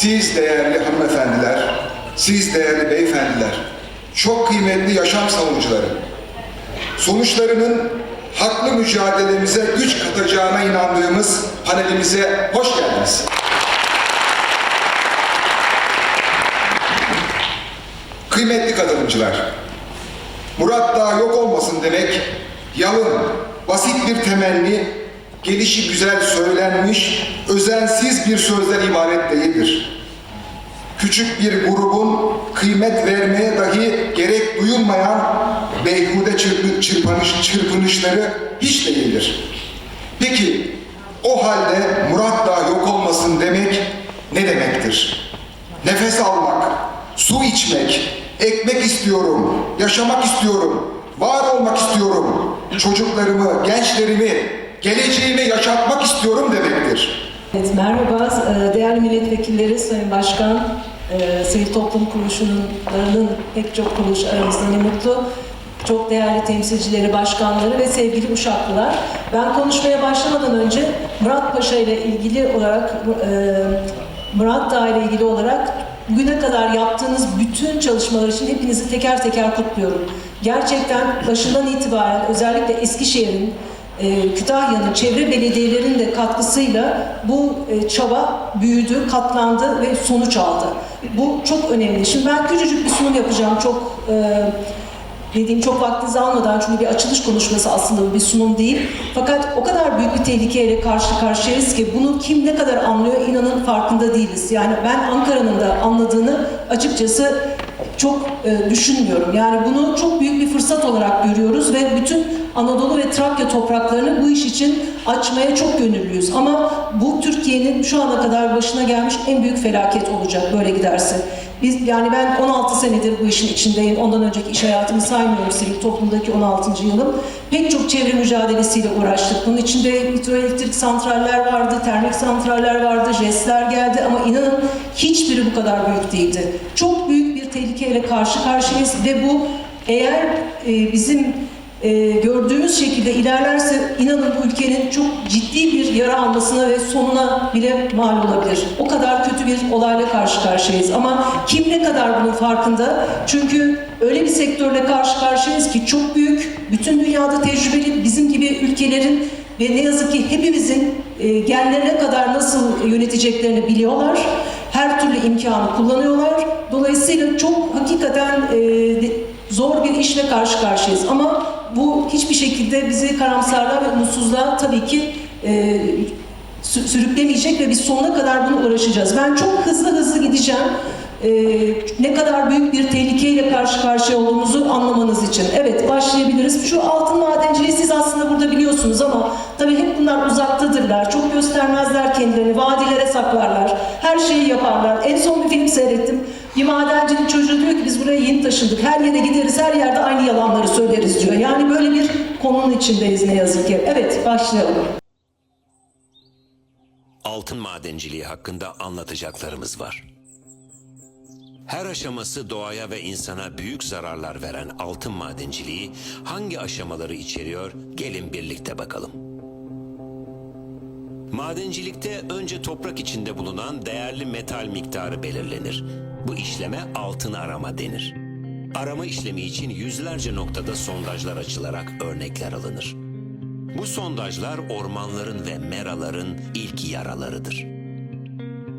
siz değerli hanımefendiler, siz değerli beyefendiler, çok kıymetli yaşam savunucuları, sonuçlarının haklı mücadelemize güç katacağına inandığımız panelimize hoş geldiniz. Kıymetli katılımcılar, Murat Dağ yok olmasın demek yalın, basit bir temenni, gelişi güzel söylenmiş, özensiz bir sözden ibaret değildir. Küçük bir grubun kıymet vermeye dahi gerek duyulmayan beyhude çırpı- çırpınış, çırpınışları hiç değildir. Peki o halde Murat Dağ yok olmasın demek ne demektir? Nefes almak, su içmek, ekmek istiyorum, yaşamak istiyorum, var olmak istiyorum, çocuklarımı, gençlerimi, geleceğimi yaşatmak istiyorum demektir. Evet, merhaba Ee, değerli milletvekilleri, Sayın Başkan, e, Sivil Toplum Kuruluşlarının pek çok kuruluş aramızda ne mutlu. Çok değerli temsilcileri, başkanları ve sevgili Uşaklılar. Ben konuşmaya başlamadan önce Murat Paşa ile ilgili olarak, e, Murat Dağ ile ilgili olarak bugüne kadar yaptığınız bütün çalışmalar için hepinizi teker teker kutluyorum. Gerçekten başından itibaren özellikle Eskişehir'in, e, Kütahya'nın çevre belediyelerinin de katkısıyla bu e, çaba büyüdü, katlandı ve sonuç aldı. Bu çok önemli. Şimdi ben küçücük bir sunum yapacağım. Çok e, dediğim çok vaktinizi almadan çünkü bir açılış konuşması aslında bir sunum değil. Fakat o kadar büyük bir tehlikeyle karşı karşıyayız ki bunu kim ne kadar anlıyor inanın farkında değiliz. Yani ben Ankara'nın da anladığını açıkçası çok e, düşünmüyorum. Yani bunu çok büyük bir fırsat olarak görüyoruz ve bütün Anadolu ve Trakya topraklarını bu iş için açmaya çok gönüllüyüz. Ama bu Türkiye'nin şu ana kadar başına gelmiş en büyük felaket olacak böyle giderse. Biz yani ben 16 senedir bu işin içindeyim. Ondan önceki iş hayatımı saymıyorum sivil toplumdaki 16. yılım. Pek çok çevre mücadelesiyle uğraştık. Bunun içinde hidroelektrik santraller vardı, termik santraller vardı, jestler geldi ama inanın hiçbiri bu kadar büyük değildi. Çok tehlikeyle karşı karşıyayız ve bu eğer e, bizim e, gördüğümüz şekilde ilerlerse inanın bu ülkenin çok ciddi bir yara almasına ve sonuna bile mal olabilir. O kadar kötü bir olayla karşı karşıyayız. Ama kim ne kadar bunun farkında? Çünkü öyle bir sektörle karşı karşıyayız ki çok büyük, bütün dünyada tecrübeli bizim gibi ülkelerin ve ne yazık ki hepimizin e, genlerine kadar nasıl yöneteceklerini biliyorlar. Her türlü imkanı kullanıyorlar. Dolayısıyla çok hakikaten e, zor bir işle karşı karşıyayız. Ama bu hiçbir şekilde bizi karamsarlığa ve umutsuzluğa tabii ki e, sü- sürüklemeyecek ve biz sonuna kadar bunu uğraşacağız. Ben çok hızlı hızlı gideceğim. E, ne kadar büyük bir tehlikeyle karşı karşıya olduğumuzu anlamanız için. Evet başlayabiliriz. Şu altın madenciliği siz aslında burada biliyorsunuz ama tabii hep bunlar uzaktadırlar. Çok göstermezler kendilerini. Vadilere saklarlar. Her şeyi yaparlar. En son bir film seyrettim. Bir madencinin çocuğu diyor ki biz buraya yeni taşındık. Her yere gideriz, her yerde aynı yalanları söyleriz diyor. Yani böyle bir konunun içindeyiz ne yazık ki. Evet, başlayalım. altın madenciliği hakkında anlatacaklarımız var. Her aşaması doğaya ve insana büyük zararlar veren altın madenciliği hangi aşamaları içeriyor? Gelin birlikte bakalım. Madencilikte önce toprak içinde bulunan değerli metal miktarı belirlenir. Bu işleme altın arama denir. Arama işlemi için yüzlerce noktada sondajlar açılarak örnekler alınır. Bu sondajlar ormanların ve meraların ilk yaralarıdır.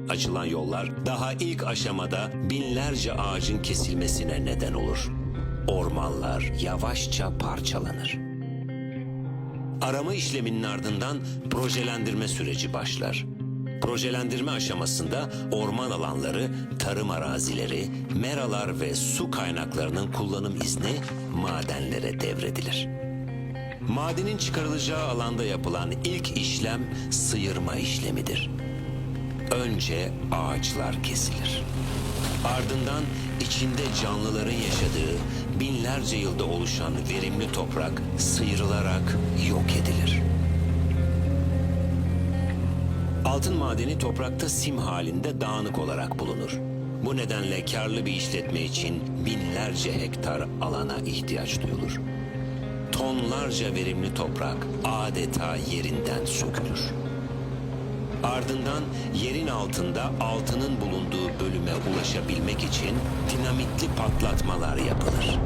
Açılan yollar daha ilk aşamada binlerce ağacın kesilmesine neden olur. Ormanlar yavaşça parçalanır. Arama işleminin ardından projelendirme süreci başlar. Projelendirme aşamasında orman alanları, tarım arazileri, meralar ve su kaynaklarının kullanım izni madenlere devredilir. Madenin çıkarılacağı alanda yapılan ilk işlem sıyırma işlemidir. Önce ağaçlar kesilir. Ardından içinde canlıların yaşadığı binlerce yılda oluşan verimli toprak sıyrılarak yok edilir. Altın madeni toprakta sim halinde dağınık olarak bulunur. Bu nedenle karlı bir işletme için binlerce hektar alana ihtiyaç duyulur. Tonlarca verimli toprak adeta yerinden sökülür. Ardından yerin altında altının bulunduğu bölüme ulaşabilmek için dinamitli patlatmalar yapılır.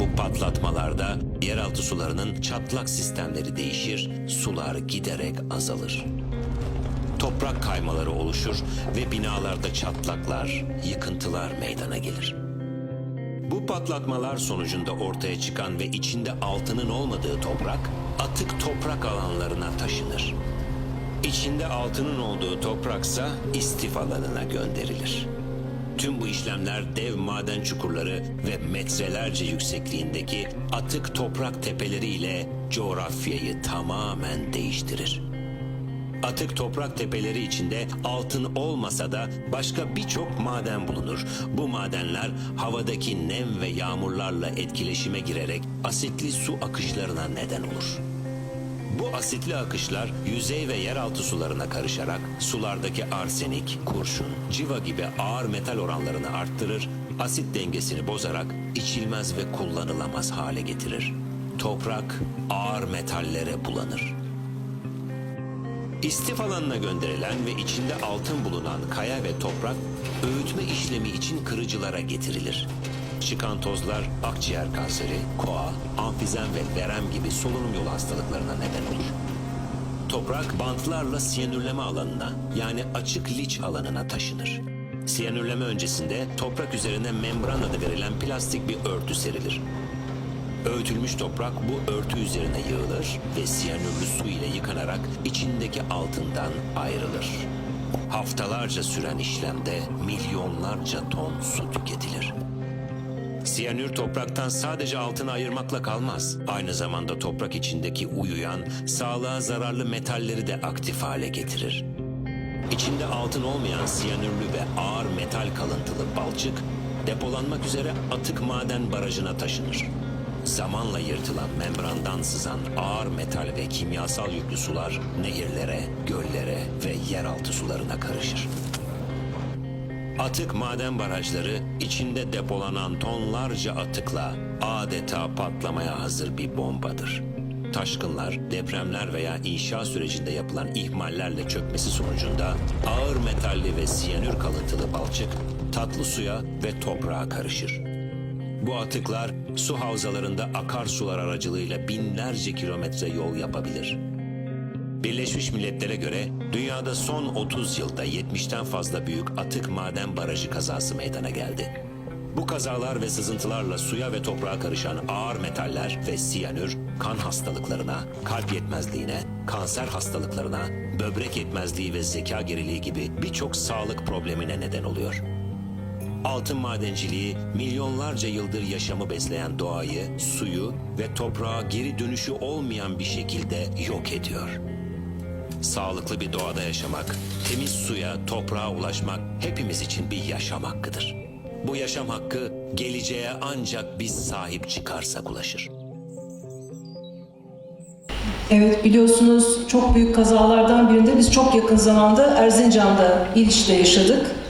Bu patlatmalarda yeraltı sularının çatlak sistemleri değişir, sular giderek azalır. Toprak kaymaları oluşur ve binalarda çatlaklar, yıkıntılar meydana gelir. Bu patlatmalar sonucunda ortaya çıkan ve içinde altının olmadığı toprak, atık toprak alanlarına taşınır. İçinde altının olduğu topraksa istif alanına gönderilir. Tüm bu işlemler dev maden çukurları ve metrelerce yüksekliğindeki atık toprak tepeleriyle coğrafyayı tamamen değiştirir. Atık toprak tepeleri içinde altın olmasa da başka birçok maden bulunur. Bu madenler havadaki nem ve yağmurlarla etkileşime girerek asitli su akışlarına neden olur. Bu asitli akışlar yüzey ve yeraltı sularına karışarak sulardaki arsenik, kurşun, civa gibi ağır metal oranlarını arttırır, asit dengesini bozarak içilmez ve kullanılamaz hale getirir. Toprak ağır metallere bulanır. İstif alanına gönderilen ve içinde altın bulunan kaya ve toprak öğütme işlemi için kırıcılara getirilir. Çıkan tozlar akciğer kanseri, koa, amfizem ve verem gibi solunum yolu hastalıklarına neden olur. Toprak bantlarla siyanürleme alanına yani açık liç alanına taşınır. Siyanürleme öncesinde toprak üzerine membran adı verilen plastik bir örtü serilir. Öğütülmüş toprak bu örtü üzerine yığılır ve siyanürlü su ile yıkanarak içindeki altından ayrılır. Haftalarca süren işlemde milyonlarca ton su tüketilir. Siyanür topraktan sadece altını ayırmakla kalmaz. Aynı zamanda toprak içindeki uyuyan, sağlığa zararlı metalleri de aktif hale getirir. İçinde altın olmayan siyanürlü ve ağır metal kalıntılı balçık depolanmak üzere atık maden barajına taşınır. Zamanla yırtılan membrandan sızan ağır metal ve kimyasal yüklü sular nehirlere, göllere ve yeraltı sularına karışır. Atık maden barajları içinde depolanan tonlarca atıkla adeta patlamaya hazır bir bombadır. Taşkınlar, depremler veya inşa sürecinde yapılan ihmallerle çökmesi sonucunda ağır metalli ve siyanür kalıntılı balçık tatlı suya ve toprağa karışır. Bu atıklar su havzalarında akarsular aracılığıyla binlerce kilometre yol yapabilir. Birleşmiş Milletler'e göre dünyada son 30 yılda 70'ten fazla büyük atık maden barajı kazası meydana geldi. Bu kazalar ve sızıntılarla suya ve toprağa karışan ağır metaller ve siyanür kan hastalıklarına, kalp yetmezliğine, kanser hastalıklarına, böbrek yetmezliği ve zeka geriliği gibi birçok sağlık problemine neden oluyor. Altın madenciliği milyonlarca yıldır yaşamı besleyen doğayı, suyu ve toprağa geri dönüşü olmayan bir şekilde yok ediyor. Sağlıklı bir doğada yaşamak, temiz suya, toprağa ulaşmak hepimiz için bir yaşam hakkıdır. Bu yaşam hakkı geleceğe ancak biz sahip çıkarsak ulaşır. Evet biliyorsunuz çok büyük kazalardan birinde biz çok yakın zamanda Erzincan'da İliç'te yaşadık.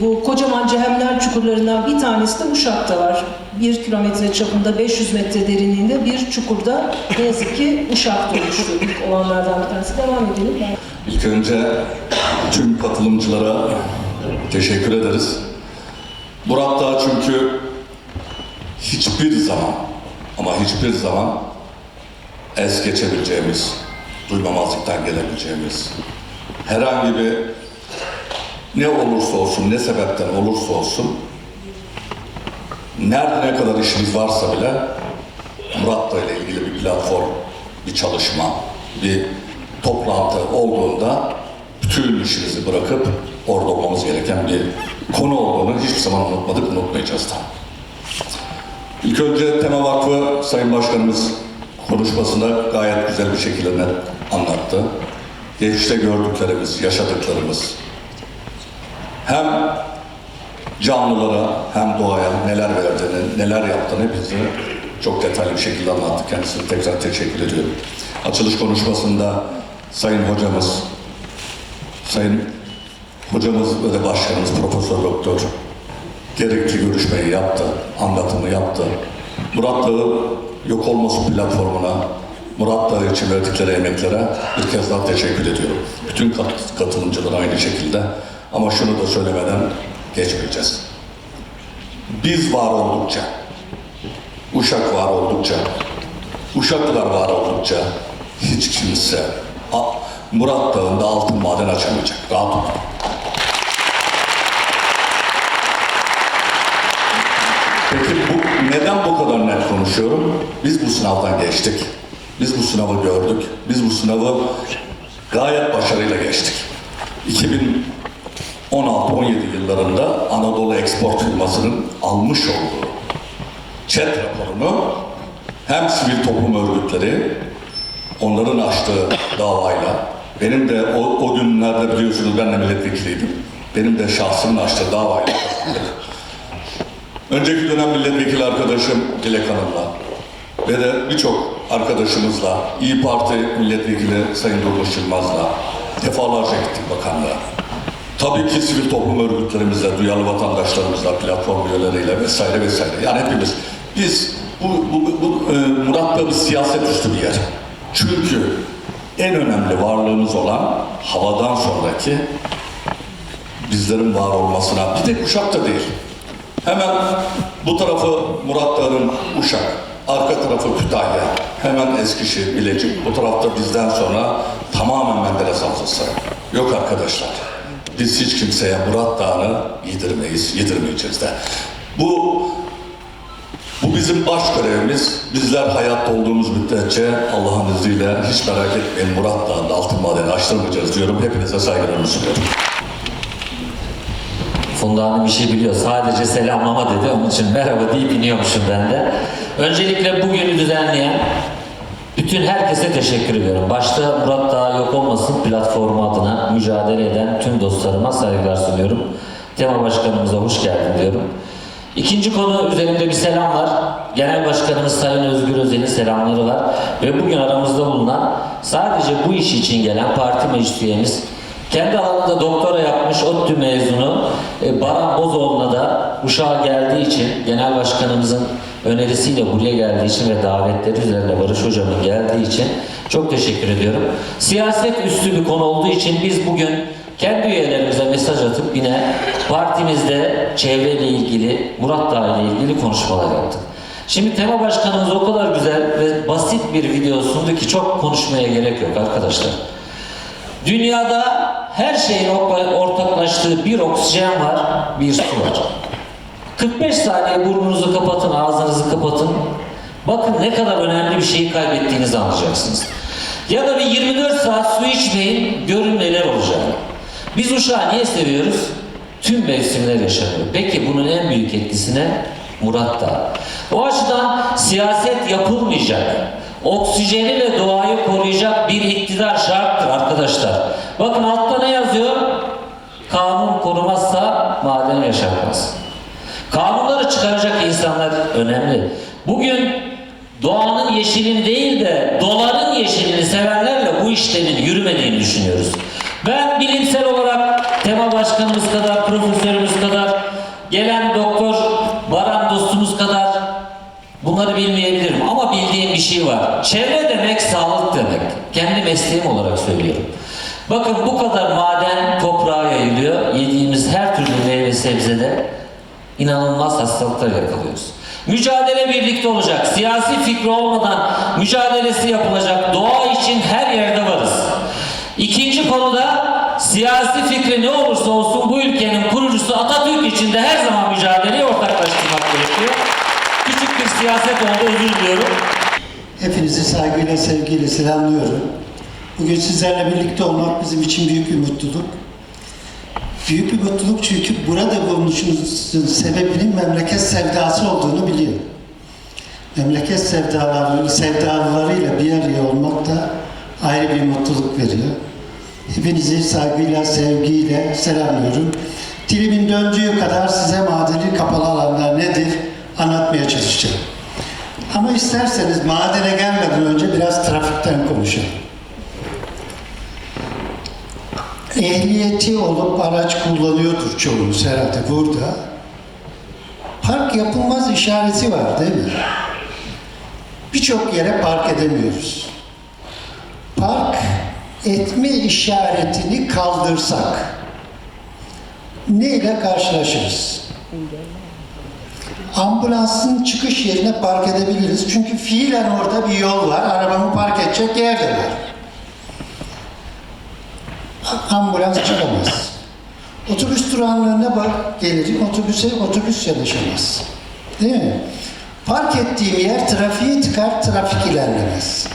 Bu kocaman cehemler çukurlarından bir tanesi de Uşak'ta var. Bir kilometre çapında 500 metre derinliğinde bir çukurda ne yazık ki Uşak'ta oluştu. İlk olanlardan bir tanesi. Devam edelim. İlk önce tüm katılımcılara teşekkür ederiz. Murat Dağ çünkü hiçbir zaman ama hiçbir zaman es geçebileceğimiz, duymamazlıktan gelebileceğimiz, herhangi bir ne olursa olsun, ne sebepten olursa olsun, nerede ne kadar işimiz varsa bile Murat Dağ ile ilgili bir platform, bir çalışma, bir toplantı olduğunda bütün işimizi bırakıp orada olmamız gereken bir konu olduğunu hiçbir zaman unutmadık, unutmayacağız da. İlk önce Tema Vakfı Sayın Başkanımız konuşmasında gayet güzel bir şekilde anlattı. Geçmişte gördüklerimiz, yaşadıklarımız hem canlılara hem doğaya neler verdiğini, neler yaptığını bize çok detaylı bir şekilde anlattı. Kendisine tekrar teşekkür ediyorum. Açılış konuşmasında Sayın Hocamız, Sayın Hocamız ve de başkanımız Profesör Doktor gerekli görüşmeyi yaptı, anlatımı yaptı. Murat Dağı yok olması platformuna, Murat Dağı için verdikleri emeklere bir kez daha teşekkür ediyorum. Bütün kat- katılımcılara aynı şekilde. Ama şunu da söylemeden geçmeyeceğiz. Biz var oldukça, Uşak var oldukça, Uşaklılar var oldukça hiç kimse Murat Dağı'nda altın maden açamayacak. Rahat olun. Peki bu, neden bu kadar net konuşuyorum? Biz bu sınavdan geçtik. Biz bu sınavı gördük. Biz bu sınavı gayet başarıyla geçtik. 2016-17 yıllarında Anadolu Export firmasının almış olduğu chat raporunu hem sivil toplum örgütleri onların açtığı davayla benim de o, o günlerde biliyorsunuz ben de milletvekiliydim. Benim de şahsımın açtığı davayla. Önceki dönem milletvekili arkadaşım Dilek Hanım'la ve de birçok arkadaşımızla, İyi Parti milletvekili Sayın Durmuş Yılmaz'la defalarca gittik bakanlığa. Tabii ki sivil toplum örgütlerimizle, duyarlı vatandaşlarımızla, platform üyeleriyle vesaire vesaire. Yani hepimiz. Biz, bu, bu, bu e, Murat da bir siyaset üstü bir yer. Çünkü en önemli varlığımız olan havadan sonraki bizlerin var olmasına, bir tek Uşak'ta değil. Hemen bu tarafı Murat Dağı'nın Uşak, arka tarafı Kütahya, hemen Eskişehir, Bilecik, bu tarafta bizden sonra tamamen Menderes Havzası. Yok arkadaşlar, biz hiç kimseye Murat Dağı'nı yedirmeyiz, yedirmeyeceğiz de. Bu bu bizim baş görevimiz. Bizler hayatta olduğumuz müddetçe Allah'ın izniyle hiç merak etmeyin Murat Dağı'nda altın madeni açtırmayacağız diyorum. Hepinize saygılarımı sunuyorum. Funda Hanım işi biliyor. Sadece selamlama dedi. Onun için merhaba deyip iniyormuşum ben de. Öncelikle bugünü düzenleyen bütün herkese teşekkür ediyorum. Başta Murat Dağ yok olmasın platformu adına mücadele eden tüm dostlarıma saygılar sunuyorum. Tema başkanımıza hoş geldin diyorum. İkinci konu üzerinde bir selam var. Genel Başkanımız Sayın Özgür Özel'in selamları var. Ve bugün aramızda bulunan sadece bu iş için gelen parti meclis üyemiz kendi alanında doktora yapmış ODTÜ mezunu e, Baran Bozoğlu'na da Uşak'a geldiği için Genel Başkanımızın önerisiyle buraya geldiği için ve davetleri üzerine Barış Hocam'ın geldiği için çok teşekkür ediyorum. Siyaset üstü bir konu olduğu için biz bugün kendi üyelerimize mesaj atıp yine partimizde çevreyle ilgili, Murat Dağ ile ilgili konuşmalar yaptık. Şimdi tema başkanımız o kadar güzel ve basit bir video sundu ki çok konuşmaya gerek yok arkadaşlar. Dünyada her şeyin ortaklaştığı bir oksijen var, bir su var. 45 saniye burnunuzu kapatın, ağzınızı kapatın. Bakın ne kadar önemli bir şeyi kaybettiğinizi anlayacaksınız. Ya da bir 24 saat su içmeyin, görün neler olacak. Biz uşağı niye seviyoruz? Tüm mevsimler yaşanıyor. Peki bunun en büyük etkisi ne? Murat Dağı. O açıdan siyaset yapılmayacak. Oksijeni ve doğayı koruyacak bir iktidar şarttır arkadaşlar. Bakın altta ne yazıyor? Kanun korumazsa maden yaşatmaz. Çıkaracak insanlar önemli. Bugün doğanın yeşilini değil de doların yeşilini sevenlerle bu işlerin yürümediğini düşünüyoruz. Ben bilimsel olarak tema başkanımız kadar, profesörümüz kadar, gelen doktor Baran dostumuz kadar bunları bilmeyebilirim ama bildiğim bir şey var. Çevre demek sağlık demek. Kendi mesleğim olarak söylüyorum. Bakın bu kadar maden toprağa yayılıyor. Yediğimiz her türlü meyve sebzede inanılmaz hastalıklar yakalıyoruz. Mücadele birlikte olacak. Siyasi fikri olmadan mücadelesi yapılacak. Doğa için her yerde varız. İkinci konuda siyasi fikri ne olursa olsun bu ülkenin kurucusu Atatürk için de her zaman mücadeleyi ortaklaştırmak gerekiyor. Küçük bir siyaset oldu özür diliyorum. Hepinizi saygıyla, sevgiyle selamlıyorum. Bugün sizlerle birlikte olmak bizim için büyük bir mutluluk. Büyük bir mutluluk çünkü burada bulunuşumuzun sebebinin memleket sevdası olduğunu biliyorum. Memleket sevdaları, sevdalılarıyla bir araya olmak da ayrı bir mutluluk veriyor. Hepinizi saygıyla, sevgiyle selamlıyorum. Dilimin döndüğü kadar size madeni kapalı alanlar nedir anlatmaya çalışacağım. Ama isterseniz madene gelmeden önce biraz trafikten konuşalım. Ehliyeti olup araç kullanıyordur çoğunuz herhalde burada. Park yapılmaz işareti var değil mi? Birçok yere park edemiyoruz. Park etme işaretini kaldırsak ne ile karşılaşırız? Ambulansın çıkış yerine park edebiliriz. Çünkü fiilen orada bir yol var. Arabamı park edecek yer de var. Ambulans çıkamaz. Otobüs durağının önüne bak, gelirim. Otobüse otobüs çalışamaz. Değil mi? Park ettiğim yer trafiği tıkar, trafik ilerlemez.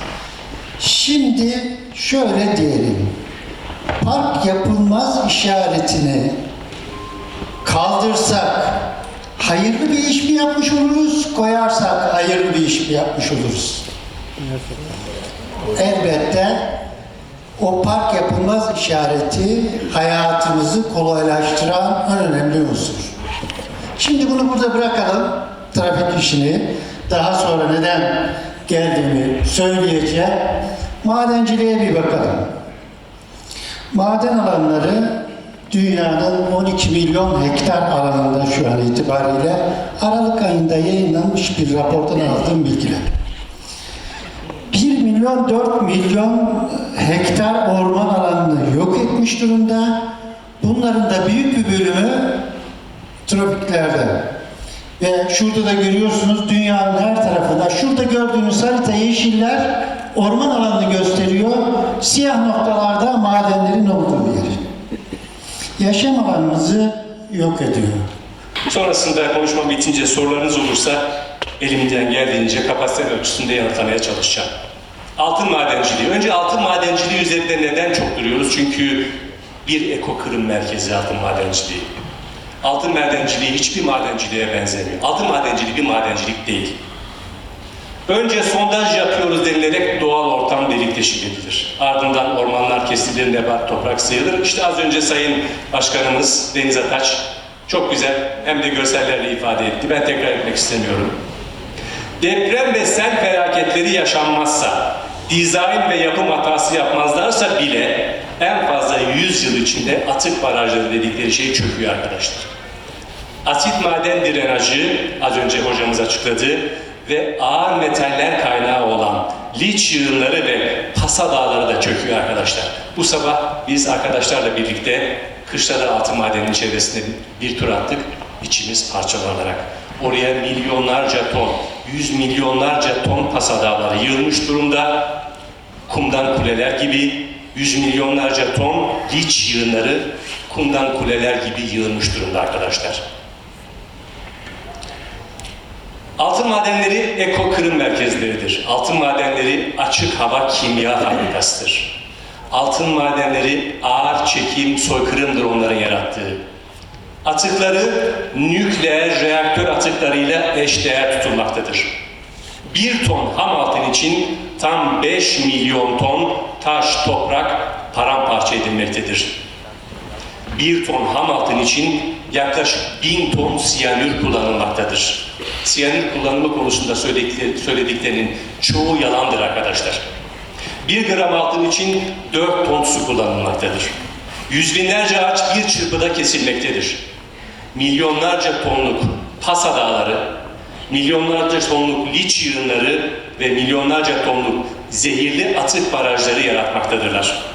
Şimdi şöyle diyelim. Park yapılmaz işaretini kaldırsak hayırlı bir iş mi yapmış oluruz, koyarsak hayırlı bir iş mi yapmış oluruz? Elbette o park yapılmaz işareti hayatımızı kolaylaştıran en önemli unsur. Şimdi bunu burada bırakalım, trafik işini. Daha sonra neden geldiğimi söyleyeceğim. Madenciliğe bir bakalım. Maden alanları dünyanın 12 milyon hektar alanında şu an itibariyle Aralık ayında yayınlanmış bir rapordan aldığım bilgiler. 1 milyon 4 milyon hektar orman alanını yok etmiş durumda. Bunların da büyük bir bölümü tropiklerde. Ve şurada da görüyorsunuz dünyanın her tarafında. Şurada gördüğünüz harita yeşiller orman alanını gösteriyor. Siyah noktalarda madenlerin olduğu yeri. Yaşam alanımızı yok ediyor. Sonrasında konuşmam bitince sorularınız olursa elimden geldiğince kapasite ölçüsünde yanıtlamaya çalışacağım. Altın madenciliği. Önce altın madenciliği üzerinde neden çok duruyoruz? Çünkü bir eko kırım merkezi altın madenciliği. Altın madenciliği hiçbir madenciliğe benzemiyor. Altın madenciliği bir madencilik değil. Önce sondaj yapıyoruz denilerek doğal ortam delik deşik edilir. Ardından ormanlar kesilir, nebat toprak sıyılır. İşte az önce Sayın Başkanımız Deniz Ataç çok güzel hem de görsellerle ifade etti. Ben tekrar etmek istemiyorum. Deprem ve sel felaketleri yaşanmazsa, dizayn ve yapım hatası yapmazlarsa bile en fazla 100 yıl içinde atık barajları dedikleri şey çöküyor arkadaşlar. Asit maden drenajı az önce hocamız açıkladı ve ağır metaller kaynağı olan liç yığınları ve pasa dağları da çöküyor arkadaşlar. Bu sabah biz arkadaşlarla birlikte Kışlada altın madeninin çevresinde bir tur attık. İçimiz parçalanarak. Oraya milyonlarca ton, yüz milyonlarca ton pasa dağları yığılmış durumda. Kumdan kuleler gibi yüz milyonlarca ton liç yığınları kumdan kuleler gibi yığılmış durumda arkadaşlar. Altın madenleri eko kırım merkezleridir. Altın madenleri açık hava kimya fabrikasıdır. Altın madenleri ağır çekim, soykırımdır onların yarattığı. Atıkları nükleer reaktör atıklarıyla eşdeğer tutulmaktadır. Bir ton ham altın için tam 5 milyon ton taş, toprak paramparça edilmektedir. Bir ton ham altın için yaklaşık bin ton siyanür kullanılmaktadır. Siyanür kullanımı konusunda söyledikleri, söylediklerinin çoğu yalandır arkadaşlar. Bir gram altın için 4 ton su kullanılmaktadır. Yüz binlerce ağaç bir çırpıda kesilmektedir. Milyonlarca tonluk pasa dağları, milyonlarca tonluk liç yığınları ve milyonlarca tonluk zehirli atık barajları yaratmaktadırlar.